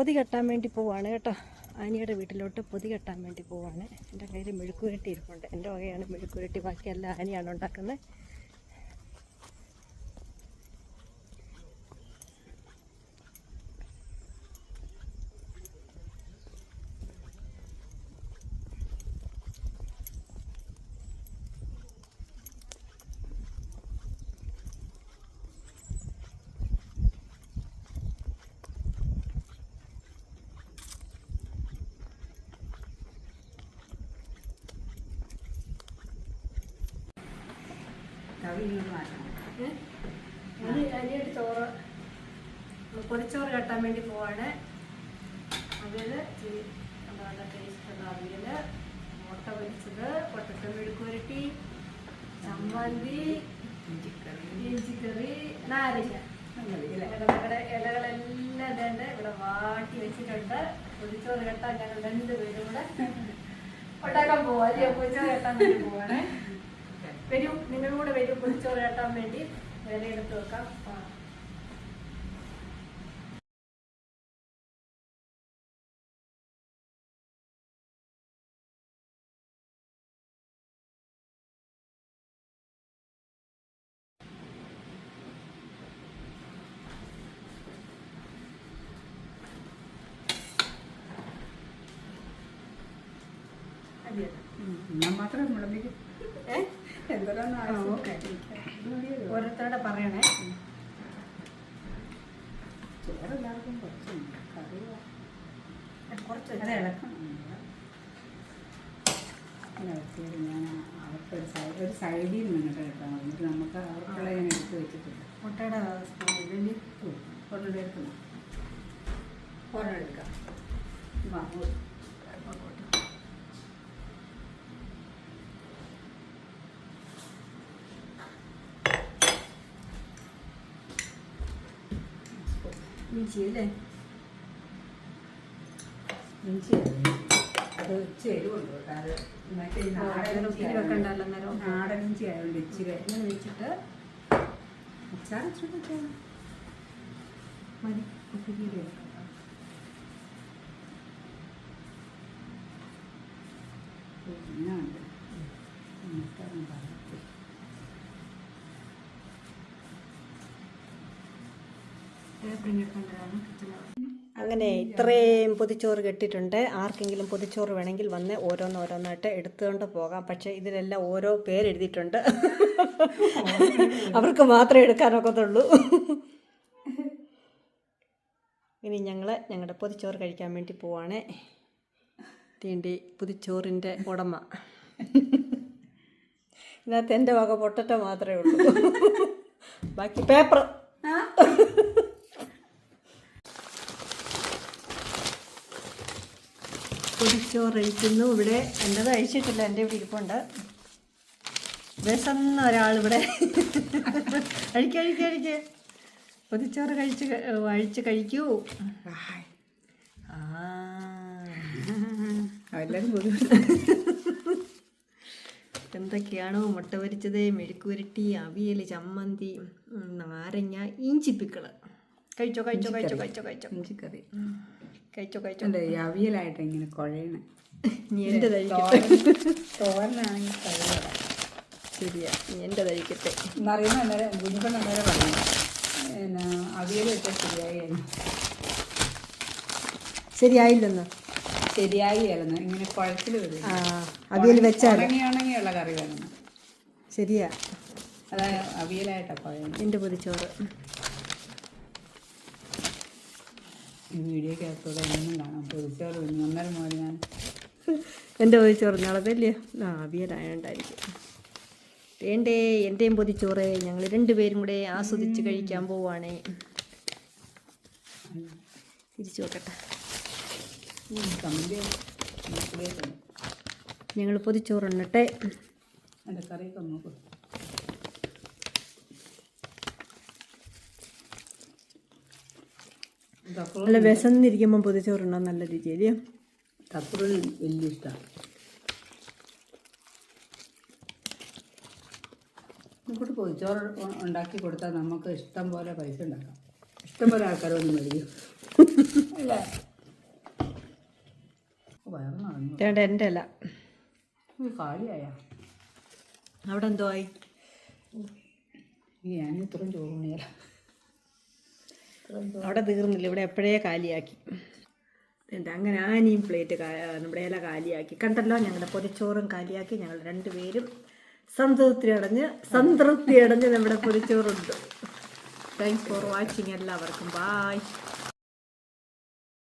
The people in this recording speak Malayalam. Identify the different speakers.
Speaker 1: പൊതി കെട്ടാൻ വേണ്ടി പോവാണ് കേട്ടോ. ആനിയുടെ വീട്ടിലോട്ട് പൊതി കെട്ടാൻ വേണ്ടി പോവാണ്. എന്റെ കയ്യിൽ മെഴുക്കുരട്ടി ഇരിപ്പുണ്ട്. എന്റെ വകയാണ് മെഴുക്കുരട്ടി ബാക്കിയെല്ലാം ആനിയാണ് ഉണ്ടാക്കുന്നത്. ചോറ് പൊതിച്ചോറ് കെട്ടാൻ വേണ്ടി പോവാണ്. അതിൽ എന്താണ് ടേസ്റ്റ് അവിയൽ മുട്ട പൊരിച്ചത് പൊട്ടറ്റ മെഴുക്കുരട്ടി ചമ്മന്തി ഇഞ്ചിക്കറി. നാരങ്ങ. ഞങ്ങളുടെ ഇലകളെല്ലാം ഇതേണ്ട ഇവിടെ വാട്ടി വെച്ചിട്ടുണ്ട്. പൊതിച്ചോറ് കെട്ടാൻ ഞങ്ങൾ രണ്ടുപേരും കൂടെ ഉണ്ടാക്കാൻ പോവാ. അല്ലേ? പൊതിച്ചോറ് കെട്ടാൻ വേണ്ടി പോവാണേ. വരൂ നിങ്ങളും കൂടെ വരും പൊതിച്ചോറ് കെട്ടാൻ വേണ്ടി വിലയെടുത്ത് വെക്കാം ആ. മതിയോ?
Speaker 2: ഞാൻ മാത്രം മുളമ്പിക്കും
Speaker 1: ഓരോരുത്തരുടെ പറയണേ.
Speaker 2: ചോറ് എല്ലാവർക്കും കുറച്ചുണ്ട് കറി
Speaker 1: കുറച്ച്
Speaker 2: അത്. ഇളക്കണം ഇളക്കിയത് ഞാൻ അവർക്ക് ഒരു സൈഡ് ഒരു സൈഡിൽ നിന്നിട്ട് ഇങ്ങോട്ട് എന്നിട്ട് നമുക്ക് അവർക്കുള്ള ഞാൻ എടുത്ത് വെച്ചിട്ടുണ്ട്.
Speaker 1: മുട്ടയുടെ ഇല്ലേ
Speaker 2: ഒരെണ്ണം എടുക്കണം
Speaker 1: ഒരെണ്ണം എടുക്കാം
Speaker 2: വാ,
Speaker 1: ഇഞ്ചി അല്ലേ
Speaker 2: ഇഞ്ചി. അത് കേട്ടോ അത് മറ്റേ നാടൻ
Speaker 1: വെക്കണ്ടല്ലോ അന്നേരം.
Speaker 2: നാടൻ ഇഞ്ചി ആയതുകൊണ്ട് ഇച്ചിരി
Speaker 1: വെച്ചിട്ട്
Speaker 2: അച്ചാർ ഇച്ചിരി
Speaker 1: മതി വെക്കാം
Speaker 2: പിന്നെ ഉണ്ട് എന്നിട്ടൊന്നും
Speaker 1: അങ്ങനെ ഇത്രയും പൊതിച്ചോറ് കെട്ടിയിട്ടുണ്ട്. ആർക്കെങ്കിലും പൊതിച്ചോറ് വേണമെങ്കിൽ വന്ന് ഓരോന്നോരോന്നായിട്ട് എടുത്തുകൊണ്ട് പോകാം. പക്ഷേ ഇതിലെല്ലാം ഓരോ പേരെഴുതിയിട്ടുണ്ട് അവർക്ക് മാത്രമേ എടുക്കാനൊക്കത്തുള്ളൂ. ഇനി ഞങ്ങൾ ഞങ്ങളുടെ പൊതിച്ചോറ് കഴിക്കാൻ വേണ്ടി പോവാണ്. തീണ്ടി പൊതിച്ചോറിന്റെ ഉടമ. ഇതിനകത്ത് എന്റെ വക പൊട്ടറ്റ മാത്രമേ ഉള്ളൂ. ബാക്കി പേപ്പർ. പൊതിച്ചോറ് കഴിക്കുന്നു ഇവിടെ എന്റെ കഴിച്ചിട്ടില്ല എന്റെ ഇവിടെ ഇരിപ്പുണ്ട് വിശന്ന ഒരാളിവിടെ. കഴിക്ക പൊതിച്ചോറ് കഴിച്ച് അഴിച്ച് കഴിക്കൂ. ആ.
Speaker 2: എല്ലാവരും
Speaker 1: എന്തൊക്കെയാണോ മുട്ട പൊരിച്ചത് മെഴുക്കുരുട്ടി അവിയൽ ചമ്മന്തി നാരങ്ങ ഇഞ്ചിപ്പിക്കൾ. കഴിച്ചോ കഴിച്ചോ കഴിച്ചോ കഴിച്ചോ കഴിച്ചോ.
Speaker 2: ഇഞ്ചിക്കറി.
Speaker 1: കഴിച്ചോ കഴിച്ചോ.
Speaker 2: അല്ലേ അവിയലായിട്ട് ഇങ്ങനെ കുഴയണേ.
Speaker 1: എന്റെ
Speaker 2: തോരനാണെങ്കിൽ
Speaker 1: ശരിയാ എന്റെ കഴിക്കട്ടെ
Speaker 2: എന്നറിയുന്ന അന്നേരം കുഞ്ഞിപ്പം അന്നേരം പറഞ്ഞു പിന്നെ അവിയൽ വെച്ചാൽ ശരിയായി
Speaker 1: ശരിയായില്ലെന്ന്?
Speaker 2: ശരിയായി ആയിരുന്നു ഇങ്ങനെ കുഴച്ചിൽ വരും
Speaker 1: അവിയൽ വെച്ചാൽ
Speaker 2: ഉണങ്ങി ഉണങ്ങിയുള്ള കറി വേണം.
Speaker 1: ശരിയാ.
Speaker 2: അതായത് അവിയലായിട്ടാണ് പറയുന്നത്.
Speaker 1: എന്റെ പൊതിച്ചോറ്.
Speaker 2: ഈ വീഡിയോക്കകത്തൂടെ ഒന്നും കാണാം. പൊതിച്ചോറ് തിന്നു അന്നേരം മോനെ ഞാൻ
Speaker 1: എന്റെ പൊതിച്ചോറ് നാളതല്ലേ ആ അവിയലായോണ്ടായിരിക്കും. വേണ്ടേ എന്റെയും പൊതിച്ചോറ് ഞങ്ങൾ രണ്ടുപേരും കൂടെ ആസ്വദിച്ച് കഴിക്കാൻ പോവാണേ. തിരിച്ചു നോക്കട്ടെ. ഞങ്ങൾ പൊതിച്ചോറുണ്ണിട്ടെ.
Speaker 2: കറിയൊക്കെ നോക്കും.
Speaker 1: നല്ല വിശന്നിരിക്കുമ്പോൾ പൊതിച്ചോറുണ്ണാൻ നല്ല രുചിയല്ലേ
Speaker 2: തപ്പുറം വലിയ ഇഷ്ടമാണ് ഇങ്ങോട്ട് പൊതിച്ചോറ് ഉണ്ടാക്കി കൊടുത്താൽ നമുക്ക് ഇഷ്ടം പോലെ പൈസ ഉണ്ടാക്കാം. ഇഷ്ടം പോലെ ആൾക്കാർ വന്ന് മേടിക്കും. അല്ലേ?
Speaker 1: ചേട്ട എന്റെ അല്ല.
Speaker 2: ഇത് കാലിയായ.
Speaker 1: അവിടെ എന്തോ ആയി?
Speaker 2: ഞാൻ ഇത്രയും ചോറുണ്ണിയല്ല
Speaker 1: അവിടെ തീർന്നില്ല. ഇവിടെ എപ്പോഴേ കാലിയാക്കി. എന്താ അങ്ങനെ ആനിയും പ്ലേറ്റ് നമ്മുടെ ഇല കാലിയാക്കി. കണ്ടല്ലോ? ഞങ്ങളുടെ പൊതിച്ചോറും കാലിയാക്കി. ഞങ്ങൾ രണ്ടുപേരും സംതൃപ്തി അടഞ്ഞ് സംതൃപ്തി അടഞ്ഞ് നമ്മുടെ പൊതിച്ചോറുണ്ട്. താങ്ക്സ് ഫോർ വാച്ചിങ് എല്ലാവർക്കും. ബായ്